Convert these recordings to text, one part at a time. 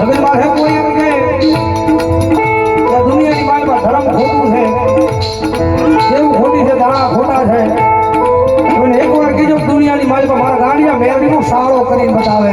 લગનમાં હે કોઈ એમ કે દુનિયાની બાઈમાં ધર્મ ખોટું છે. કેવું ખોટી છે? ધાણા ખોટા છે. મને એકવાર કીધું દુનિયાની માલિકમાં મારા ગાંડિયા મેરડીનો સારો કરીને બતાવે.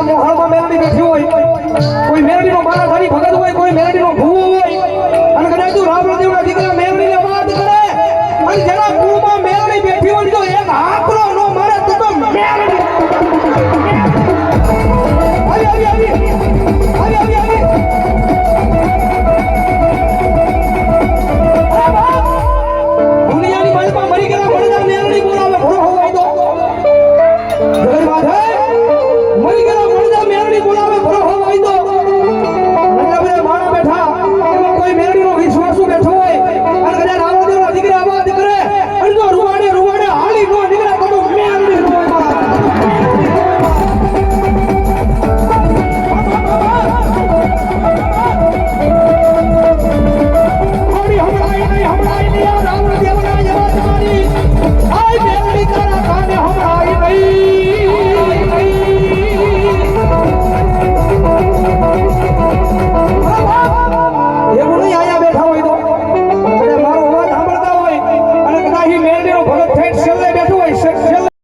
જેના મોહળમાં મેલડી બેઠી હોય. કોઈ મેલડીનો મારાધારી ભગત હોય, કોઈ મેલડીનો ભૂ હોય. અને કદાચ તું રાવણદેવના દીકરા મેલડીને વાત કરે. અને જેના કુળમાં મેલડી બેઠી હોય જો એક હાકરો નો મારે તો તો મેલડી. આવી ગયા આવી. ગયા વડલા મેરણી બોલાવે, ઘોડો હોય તો જગન માથે મળી ગયેલા મળતા બોલાવે ભરો હોય તો